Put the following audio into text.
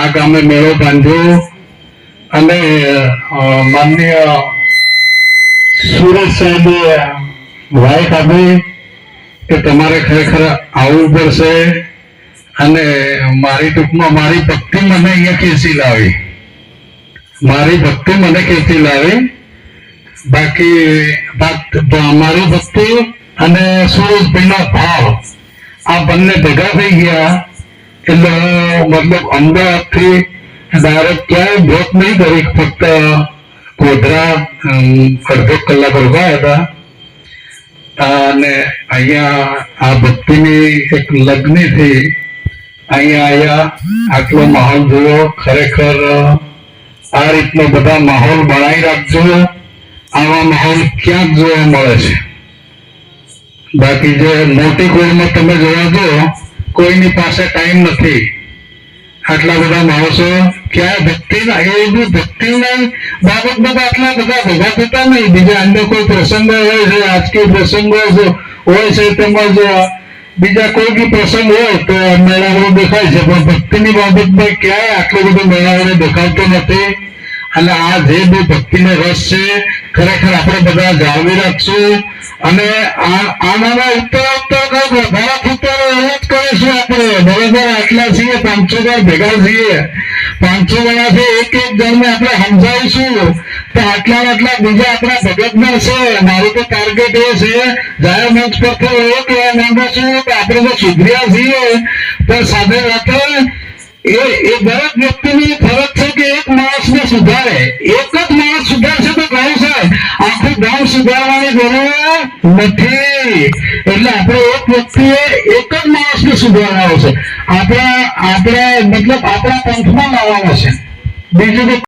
આ ગામે મેળો બાંધ્યો અને માનનીય સુરેશ સાહેબે વાઇટ આપી કે તમારે ખરેખર આવવું પડશે અને મારી ટૂંકમાં મારી ભક્તિ મને અહીંયા ખેંચી લાવી. મારી ભક્તિ મને ખેંચી લાવી. બાકી બાત- મારી ભક્તિ અને સુરેશભાઈનો ભાવ આ બંને ભેગા થઈ ગયા. એટલે મતલબ અમદાવાદથી ડાયરેક્ટ ક્યાંય બ્રેક નહીં કરી, ફક્ત ગોધરા અડધો કલાક ઊભા હતા. અને અહીંયા આ ભક્તિની એક લગ્નથી અહીંયા આયા, આટલો માહોલ જોયો. ખરેખર, આ રીતનો બધા માહોલ બનાવી રાખજો. આવા માહોલ ક્યાંક જોવા મળે છે. બાકી જે મોટી કોઈમાં તમે જોવા જો કોઈની પાસે ટાઈમ નથી. આટલા બધા માણસો ક્યાં ભક્તિના એ ભક્તિના બાબતમાં તો આટલા બધા ભેગા થતા નહીં. બીજા અન્ય કોઈ પ્રસંગો હોય છે આજકી પ્રસંગો હોય છે તેમજ બીજા કોઈ બી પ્રસંગ હોય તો મેળાવડો દેખાય છે, પણ ભક્તિની બાબતમાં ક્યાંય આટલો બધો મેળાવડો દેખાતો નથી. અને આ જે બી ભક્તિનો રસ છે, ખરેખર આપણે બધા જાળવી રાખશું. અને આનામાં ઉત્તર ઉત્તર કંઈક વધારા ઉત્તર એવું જ કરીશું આપણે? બરોબર, આટલા છીએ, પાંચસો જણ ભેગા છીએ પાંચસો જણાથી એક એક જણને આપણે સમજાવીશું. તો આટલા આટલા બીજા આપણા ભગતના છે. મારું તો ટાર્ગેટ એ છે. જાહેર મંચ પરથી એવો કહેવા માંગુ છું કે આપણે તો સુધર્યા છીએ. તો સાથે સાથે એ એ દરેક વ્યક્તિની ફરજ છે કે એક માણસને સુધારે. એક જ માણસ સાહેબ આખું ગામ સુધારવાની જરૂર નથી. એટલે આપણે એક વ્યક્તિએ એક જ માણસને સુધારવાનો છે. આપણા, આપણે, મતલબ આપણા પંથમાં લાવવાનો છે. બીજું